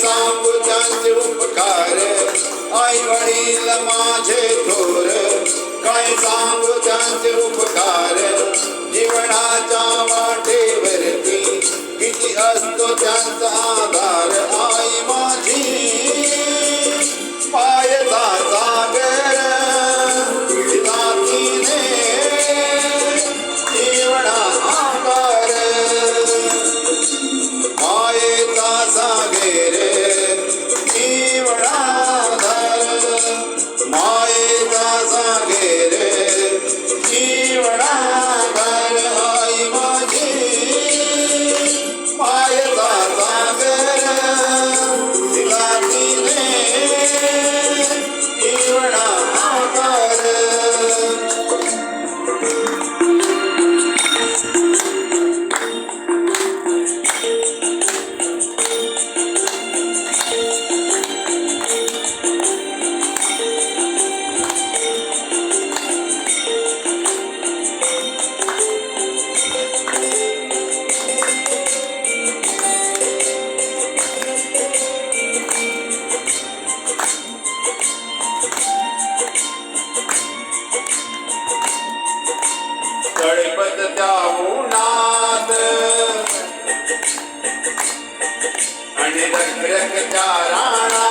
काय सांगू त्यांचे उपकार. आई वडील माझे थोर काय सांगू त्यांचे उपकार ਜਾਉ ਨਾਦ ਅਣੇ ਰਖ ਰਖ ਚਾਰਾਣਾ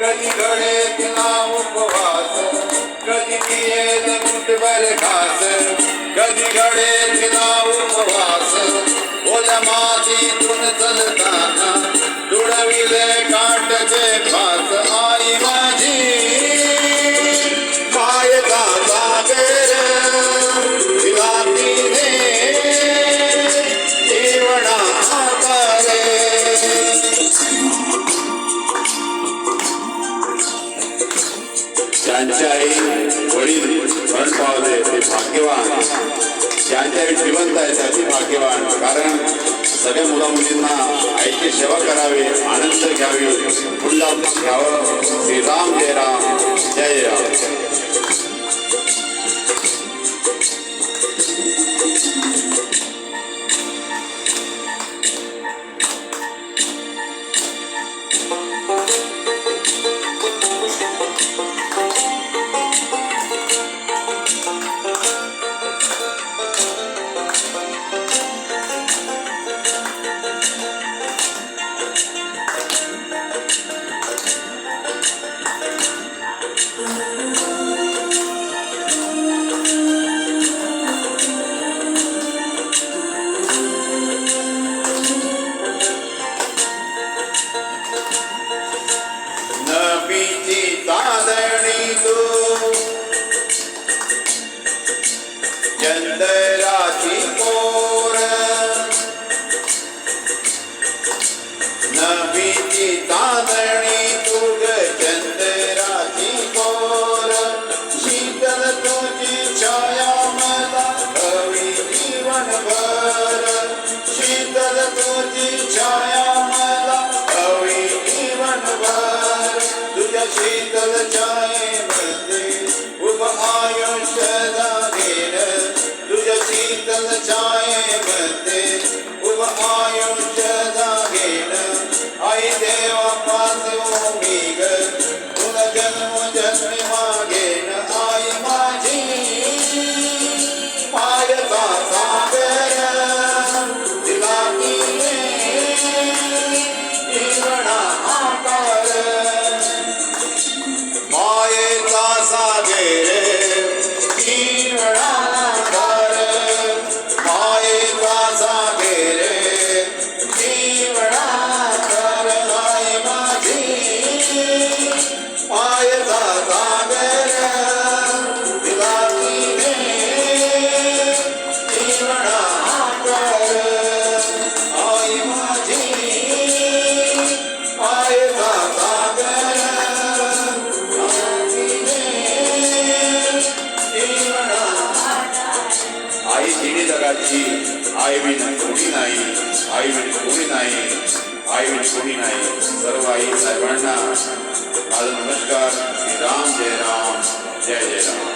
कधी घडेल तिला उपवास कधी मिळेल मुठभर घास कधी घडेल तिला उपवास ओल्या मातीतून चलताना ज्यांचे आई वडील मरण पावले ते भाग्यवान. ज्यांच्या आई जिवंत आहे त्याचे भाग्यवान. कारण सगळ्या मुला मुलींना आईची सेवा करावी आनंद घ्यावी पुढला घ्यावं. श्रीराम जय राम जय राम. नबीची चंदराची कोर नबीची चांदणी तू ग चंदराची कोर शीतल तुझी छाया मला हवी जीवनभर. शीतल तुझी छाया मला हवी जीवनभर. तुझ्या शीतल छायेमध्ये हरी देवा पादेव मी ग तुला जन्म जन्मी मागेन आई माझी पायचा सागर तिला तिने जीवना आकार मायेचा सागर आई विण कोणी नाही आई विण कोणी नाही आई विण कोणी नाही. सर्व आई साहेबांना माझा नमस्कार. श्री राम जय राम. जय जय राम.